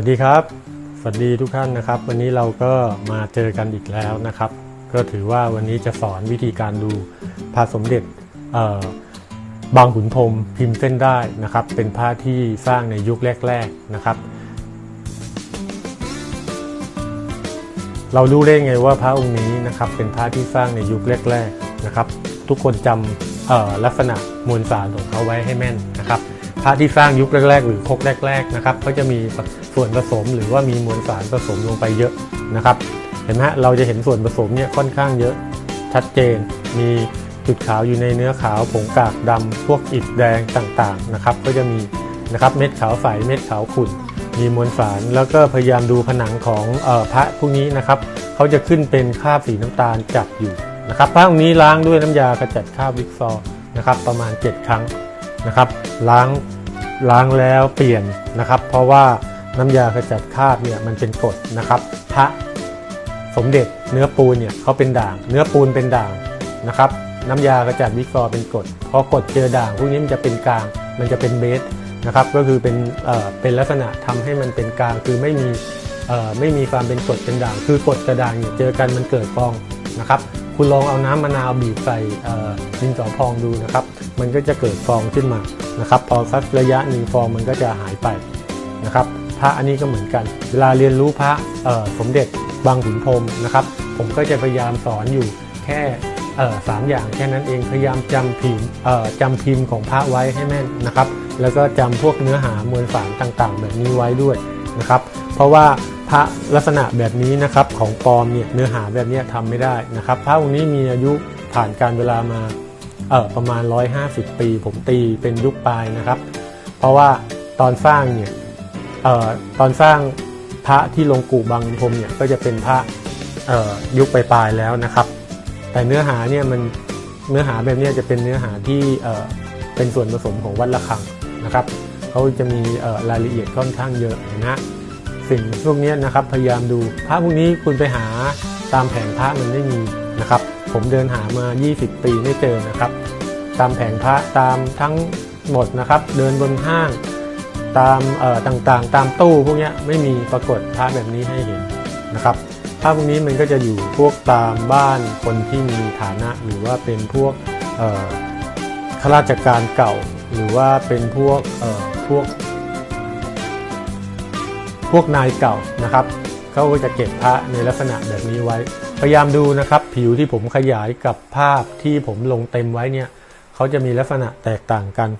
สวัสดีครับ สวัสดีทุกท่านนะครับ วันนี้เราก็มาเจอกันอีกแล้วนะครับ ก็ถือว่าวันนี้จะสอนวิธีการดูพระสมเด็จบางขุนพรมพิมพ์เส้นได้นะครับ เป็นพระที่สร้างในยุคแรก ๆนะครับ เรารู้ได้ไงว่าพระองค์นี้นะครับเป็นพระที่สร้างในยุคแรกๆนะครับ ทุกคนจำลักษณะมวลสารของเขาไว้ให้แม่นนะครับ พระที่สร้างยุคแรก ๆ หรือคกแรก ๆนะครับ ก็จะมีส่วนผสมหรือว่ามีมวลสารผสมลงไปเยอะนะครับ เห็นไหมเราจะเห็นส่วนผสมเนี่ยค่อนข้างเยอะชัดเจน มีจุดขาวอยู่ในเนื้อขาวผงกากดำพวกอิฐแดงต่างๆนะครับ ก็จะมีนะครับเม็ดขาวใสเม็ดขาวขุ่นมีมวลสารแล้วก็พยายามดูผนังของออพระพวกนี้นะครับเขาจะขึ้นเป็นคราบสีน้ำตาลจัดอยู่นะครับพระองค์นี้ล้างด้วยน้ำยากระจัดคราบวิกซอนะครับประมาณ 7 ครั้ง นะครับล้างล้างแล้วเปลี่ยนนะครับ เพราะว่าน้ำยากระจัดคราบเนี่ยมันเป็นกรดนะครับพระสมเด็จเนื้อปูนเนี่ยเขาเป็นด่าง เนื้อปูนเป็นด่างนะครับน้ำยากระจัดวิกซอร์เป็นกรดพอกรดเจอด่างพวกนี้มันจะเป็นกลางมันจะเป็นเบสนะครับก็คือเป็นเอ่อเป็นลักษณะทำให้มันเป็นกลางคือไม่มีเอ่อไม่มีความเป็นกรดเป็นด่าง คือกรดกระด่างเนี่ยเจอกันมันเกิดฟองนะครับคุณลองเอาน้ำมะนาวบีบใส่ดินสอพองดูนะครับ มันก็จะเกิดฟองขึ้นมานะครับพอสักระยะหนึ่งฟองมันก็จะหายไปนะครับพระอันนี้ก็เหมือนกัน เวลาเรียนรู้พระสมเด็จบางขุนพรมนะครับ ผมก็จะพยายามสอนอยู่แค่สามอย่างแค่นั้นเองพยายามจำพิมพ์จำพิมพ์ของพระไว้ให้แม่นนะครับ แล้วก็จำพวกเนื้อหามวลสารต่างๆ แบบนี้ไว้ด้วยนะครับ เพราะว่าพระลักษณะแบบนี้นะครับของปลอมเนี่ยเนื้อหาแบบนี้ทำไม่ได้นะครับ พระองค์นี้มีอายุผ่านการเวลามา เออประมาณ 150 ปี ผมตีเป็นยุคปลายนะครับ เพราะว่าตอนสร้างเนี่ยเอ่อตอนสร้างพระที่ลงกู่บางพรมเนี่ยก็จะเป็นพระเอ่อยุคปลายๆแล้วนะครับ แต่เนื้อหาเนี่ยมันเนื้อหาแบบนี้จะเป็นเนื้อหาที่เอ่อเป็นส่วนผสมของวัดระฆังนะครับเขาจะมีรายละเอียดค่อนข้างเยอะนะสิ่งพวกนี้นะครับพยายามดูพระพวกนี้คุณไปหาตามแผงพระมันไม่มีนะครับ ผมเดินหามา 20 ปีไม่เจอนะครับ ตามแผงพระตามทั้งหมดนะครับ เดินบนห้าง ตามเอ่อต่างๆ ตามตู้พวกนี้ไม่มีปรากฏพระแบบนี้ให้เห็นนะครับภาพพวกนี้มันก็จะอยู่พวกตามบ้านคนที่มีฐานะ หรือว่าเป็นพวกเอ่อข้าราชการเก่า หรือว่าเป็นพวกเอ่อพวกพวกนายเก่านะครับ เขาก็จะเก็บพระในลักษณะแบบนี้ไว้ พยายามดูนะครับผิวที่ผมขยายกับภาพที่ผมลงเต็มไว้เนี่ยเขาจะมีลักษณะแตกต่างกัน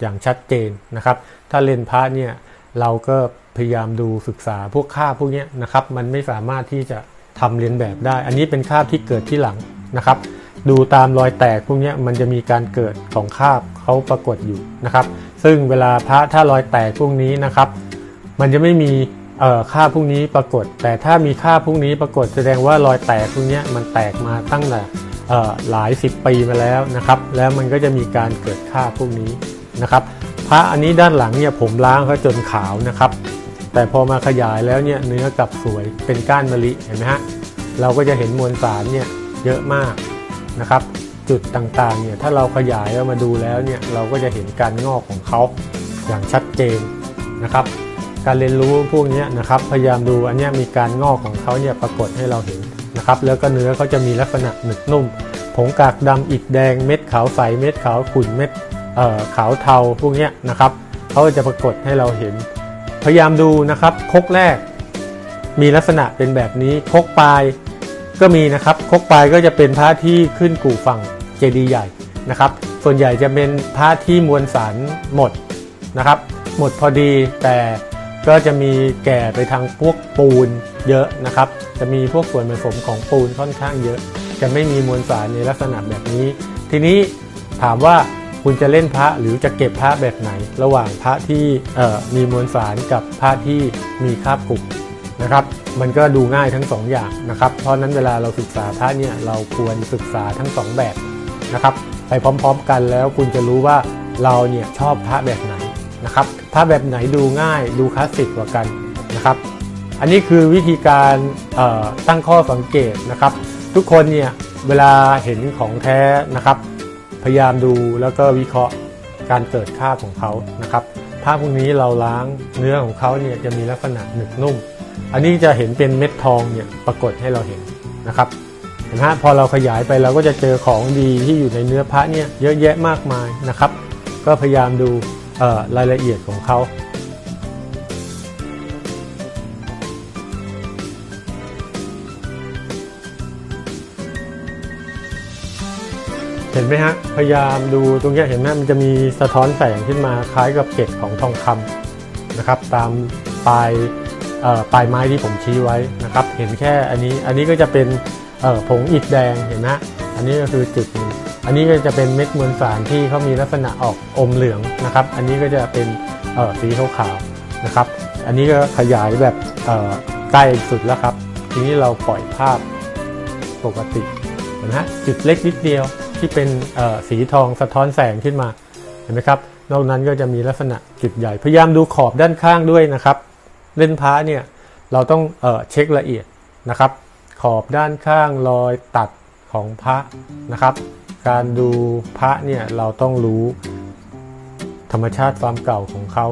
อย่างชัดเจนนะครับ ถ้าเลนส์พระเนี่ยเราก็พยายามดูศึกษาพวกคราพวกเนี้ยนะครับ มันไม่สามารถที่จะทำเลียนแบบได้ อันนี้เป็นคาบที่เกิดที่หลังนะครับ ดูตามรอยแตกพวกเนี้ยมันจะมีการเกิดของคาบเขาปรากฏอยู่นะครับ ซึ่งเวลาพระถ้ารอยแตกพวกนี้นะครับ มันจะไม่มี ค่าพวกนี้ปรากฏ แต่ถ้ามีค่าพวกนี้ปรากฏแสดงว่ารอยแตกพวกนี้มันแตกมาตั้งแต่เอ่อหลายสิบปีมาแล้วนะครับ แล้วมันก็จะมีการเกิดค่าพวกนี้นะครับพระอันนี้ด้านหลังเนี่ยผมล้างเขาจนขาวนะครับ แต่พอมาขยายแล้วเนี่ยเนื้อกลับสวยเป็นก้านมะลิเห็นไหมฮะเราก็จะเห็นมวลสารเนี่ยเยอะมากนะครับ จุดต่างๆเนี่ยถ้าเราขยายแล้วมาดูแล้วเนี่ยเราก็จะเห็นการงอกของเขาอย่างชัดเจนนะครับ การเรียนรู้พวกนี้นะครับพยายามดูอันนี้มีการงอกของเขาเนี่ยปรากฏให้เราเห็นนะครับแล้วก็เนื้อเขาจะมีลักษณะหนึบนุ่ม ผงกากดำอิฐแดงเม็ดขาวใสเม็ดขาวขุ่นเม็ดขาวเทาพวกนี้นะครับเขาจะปรากฏให้เราเห็น พยายามดูนะครับคกแรก มีลักษณะเป็นแบบนี้คกปลายก็มีนะครับคกปลายก็จะเป็นพระที่ขึ้นกู่ฝั่งเจดีย์ใหญ่นะครับ ส่วนใหญ่จะเป็นพระที่มวลสารหมดนะครับ หมดพอดีแต่ ก็จะมีแก่ไปทางพวกปูนเยอะนะครับ จะมีพวกส่วนผสมของปูนค่อนข้างเยอะ จะไม่มีมวลสารในลักษณะแบบนี้ ทีนี้ถามว่าคุณจะเล่นพระหรือจะเก็บพระแบบไหน ระหว่างพระที่มีมวลสารกับพระที่มีคราบกรุบนะครับ มันก็ดูง่ายทั้งสองอย่างนะครับ เพราะฉะนั้นเวลาเราศึกษาพระเนี่ยเราควรศึกษาทั้งสองแบบนะครับ ไปพร้อมๆกันแล้วคุณจะรู้ว่าเราเนี่ยชอบพระแบบไหน นะครับพระแบบไหนดูง่ายดูคลาสสิกกว่ากันนะครับ อันนี้คือวิธีการตั้งข้อสังเกตนะครับ ทุกคนเนี่ยเวลาเห็นของแท้นะครับ พยายามดูแล้วก็วิเคราะห์การเกิดค่าของเขานะครับผ้าพวกนี้เราล้างเนื้อของเขาเนี่ยจะมีลักษณะหนึบนุ่ม อันนี้จะเห็นเป็นเม็ดทองเนี่ยปรากฏให้เราเห็นนะครับเห็นไหมพอเราขยายไปเราก็จะเจอของดีที่อยู่ในเนื้อพระเนี่ยเยอะแยะมากมายนะครับ ก็พยายามดู รายละเอียดของเขาเห็นไหมฮะ พยายามดูตรงนี้เห็นไหมมันจะมีสะท้อนแสงขึ้นมาคล้ายกับเกล็ดของทองคำนะครับ ตามปลายปลายไม้ที่ผมชี้ไว้นะครับ เห็นแค่อันนี้ อันนี้ก็จะเป็นผงอิฐแดงเห็นไหมฮะอันนี้ก็คือจุดหนึ่ง อันนี้ก็จะเป็นเม็ดมวลสารที่เขามีลักษณะออกอมเหลืองนะครับ อันนี้ก็จะเป็นสีขาวๆนะครับ อันนี้ก็ขยายแบบใกล้สุดแล้วครับ ทีนี้เราปล่อยภาพปกติเห็นไหมฮะจุดเล็กนิดเดียวที่เป็นสีทองสะท้อนแสงขึ้นมาเห็นไหมครับนอกนั้นก็จะมีลักษณะจุดใหญ่พยายามดูขอบด้านข้างด้วยนะครับ เล่นพระเนี่ยเราต้องเออเช็คละเอียดนะครับ ขอบด้านข้างรอยตัดของพระนะครับ การดูพระเนี่ยเราต้องรู้ธรรมชาติความเก่าของเขา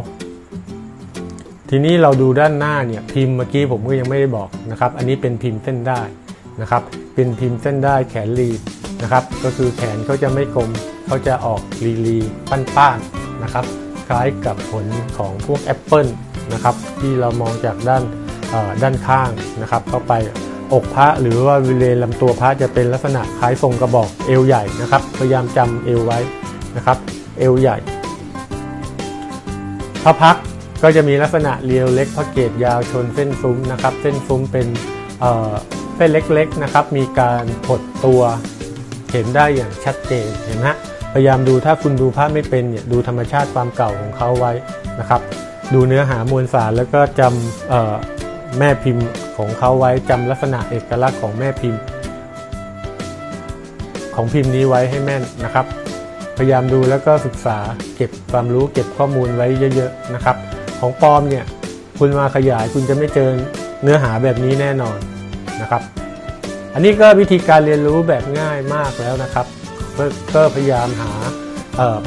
ทีนี้เราดูด้านหน้าเนี่ยพิมพ์เมื่อกี้ผมก็ยังไม่ได้บอกนะครับ อันนี้เป็นพิมพ์เส้นได้นะครับ เป็นพิมพ์เส้นได้แขนรีนะครับ ก็คือแขนเขาจะไม่กลมเขาจะออกรีรีป้านๆนะครับ คล้ายกับผลของพวกแอปเปิลนะครับ ที่เรามองจากด้านด้านข้างนะครับ เข้าไป อกพระหรือว่าบริเวณลำตัวพระจะเป็นลักษณะคล้ายทรงกระบอกเอวใหญ่นะครับ พยายามจำเอวไว้นะครับ เอวใหญ่พระพักก็จะมีลักษณะเรียวเล็กพระเกตยาวชนเส้นซุ้มนะครับ เส้นซุ้มเป็นเอ่อเส้นเล็กๆนะครับ มีการหดตัวเห็นได้อย่างชัดเจนเห็นไหมพยายามดูถ้าคุณดูภาพไม่เป็นเนี่ยดูธรรมชาติความเก่าของเขาไว้นะครับ ดูเนื้อหามวลสารแล้วก็จำ แม่พิมพ์ของเขาไว้จำลักษณะเอกลักษณ์ของแม่พิมพ์ ของพิมพ์นี้ไว้ให้แม่นนะครับ พยายามดูแล้วก็ศึกษาเก็บความรู้เก็บข้อมูลไว้เยอะๆนะครับ ของปลอมเนี่ยคุณมาขยายคุณจะไม่เจอเนื้อหาแบบนี้แน่นอนนะครับ อันนี้ก็วิธีการเรียนรู้แบบง่ายมากแล้วนะครับก็ก็พยายามหา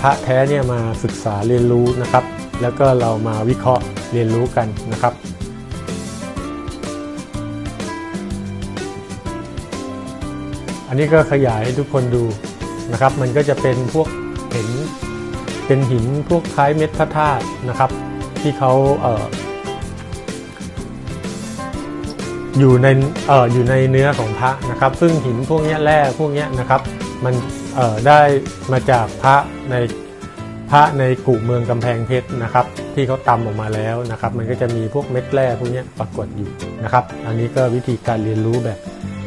พระแท้เนี่ยมาศึกษาเรียนรู้นะครับ แล้วก็เรามาวิเคราะห์เรียนรู้กันนะครับ อันนี้ก็ขยายให้ทุกคนดูนะครับ มันก็จะเป็นพวกเห็นเป็นหินพวกคล้ายเม็ดพระธาตุนะครับ ที่เขาเอออยู่ในเอออยู่ในเนื้อของพระนะครับ ซึ่งหินพวกนี้แร่พวกนี้นะครับ มันเออได้มาจากพระในพระในกุเมืองกำแพงเพชรนะครับ ที่เขาตำออกมาแล้วนะครับ มันก็จะมีพวกเม็ดแร่พวกนี้ปรากฏอยู่นะครับ อันนี้ก็วิธีการเรียนรู้แบบ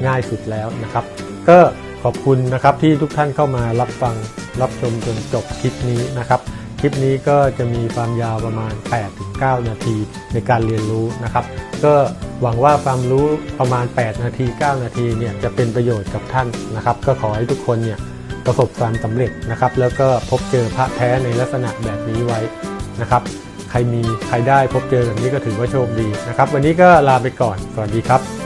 ง่ายสุดแล้วนะครับ ก็ขอบคุณนะครับที่ทุกท่านเข้ามารับฟังรับชมจนจบคลิปนี้นะครับ คลิปนี้ก็จะมีความยาวประมาณ 8-9 นาทีในการเรียนรู้นะครับ ก็หวังว่าความรู้ประมาณ 8 นาที 9 นาทีเนี่ยจะเป็นประโยชน์กับท่านนะครับ ก็ขอให้ทุกคนเนี่ยประสบความสำเร็จนะครับ แล้วก็พบเจอพระแท้ในลักษณะแบบนี้ไว้นะครับ ใครมีใครได้พบเจอแบบนี้ก็ถือว่าโชคดีนะครับ วันนี้ก็ลาไปก่อนสวัสดีครับ